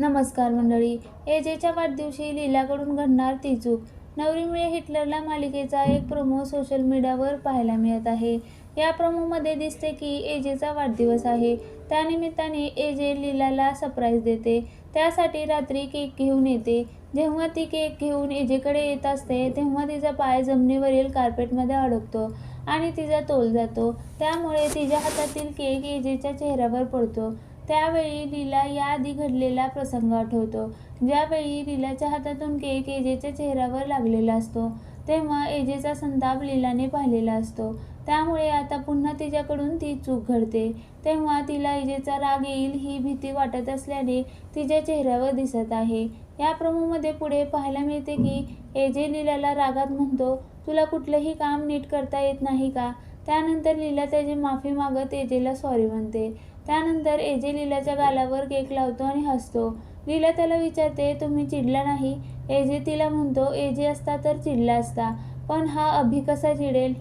नमस्कार मंडळी. एजेच्या वाढदिवशी लीलाकडून घडणार ती चूक. नवरीमुळे हिटलरला मालिकेचा एक प्रोमो सोशल मीडियावर पाहायला मिळत आहे. या प्रोमोमध्ये दिसते की एजेचा वाढदिवस आहे. त्यानिमित्ताने एजे लीलाला सरप्राईज देते. त्यासाठी रात्री केक घेऊन येते. जेव्हा ती केक घेऊन एजेकडे येत असते तेव्हा तिचा पाय जमिनीवरील कार्पेटमध्ये अडकतो आणि तिचा तोल जातो. त्यामुळे तिच्या हातातील केक एजेच्या चेहऱ्यावर पडतो. त्यावेळी लीला याआधी घडलेला प्रसंग आठवतो. ज्यावेळी लीलाच्या हातातून केक एजेच्या चेहऱ्यावर लागलेला असतो तेव्हा एजेचा संताप लीलाने पाहिलेला असतो. त्यामुळे आता पुन्हा तिच्याकडून ती चूक घडते. तेव्हा तिला एजेचा राग येईल ही भीती वाटत असल्याने तिच्या चेहऱ्यावर दिसत आहे. या प्रमोमध्ये पुढे पाहायला मिळते की एजे लीलाला रागात म्हणतो तुला कुठलंही काम नीट करता येत नाही का? त्यानंतर लीला त्याची माफी मागत एजेला सॉरी म्हणते. त्यानंतर एजे लीलाच्या गालावर केक लावतो आणि हसतो. लीला त्याला विचारते तुम्ही चिडला नाही? एजे तिला म्हणतो एजे असता तर चिडला असता पण हा अभि कसा चिडेल?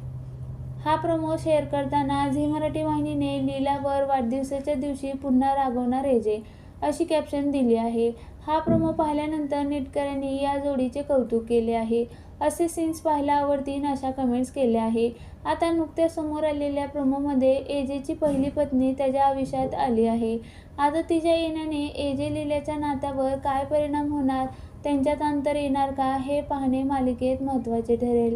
हा प्रोमो शेअर करताना झी मराठी वाहिनीने लीलावर वाढदिवसाच्या दिवशी पुन्हा रागवणार एजे. अशी कॅप्शन दिली आहे. हा प्रोमो पाहिल्यानंतर नेटकऱ्यांनी या जोडीचे कौतुक केले आहे. असे सीन्स पाहायला आवडतील अशा कमेंट्स केल्या आहे. आता नुकत्याच समोर आलेल्या प्रोमोमध्ये एजेची पहिली पत्नी त्याच्या आयुष्यात आली आहे. आता तिच्या येण्याने एजे लिल्याच्या नात्यावर काय परिणाम होणार त्यांच्यात अंतर येणार का हे पाहणे मालिकेत महत्त्वाचे ठरेल.